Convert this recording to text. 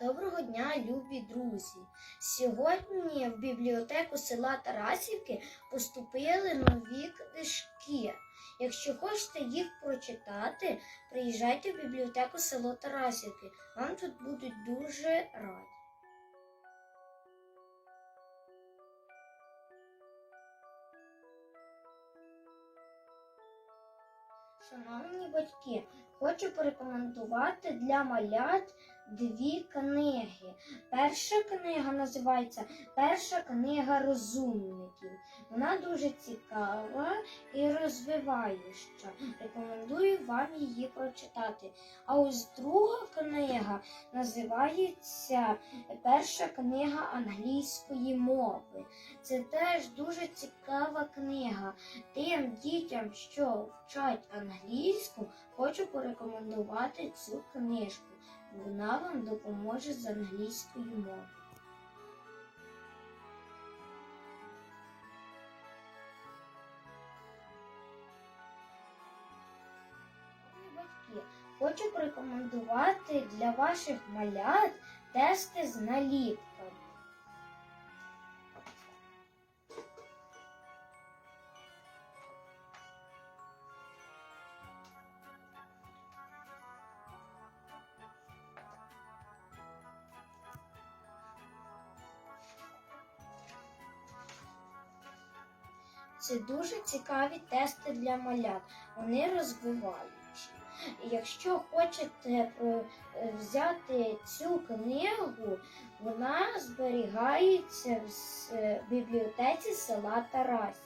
Доброго дня, любі друзі! Сьогодні в бібліотеку села Тарасівки поступили нові книжки. Якщо хочете їх прочитати, приїжджайте в бібліотеку село Тарасівки. Вам тут будуть дуже раді. Шановні батьки, хочу порекомендувати для малят дві книги. Перша книга називається Перша книга розумників. Вона дуже цікава і розвиваюча. Рекомендую вам її прочитати. А ось друга книга називається Перша книга англійської мови. Це теж дуже цікава книга. Тим дітям, що вчать англійську, хочу порекомендувати цю книжку. Вона вам допоможе з англійською мовою. Батьки, хочу порекомендувати для ваших малят тести з наліпками. Це дуже цікаві тести для малят. Вони розвиваючі. Якщо хочете е, взяти цю книгу, вона зберігається в бібліотеці села Тарасів.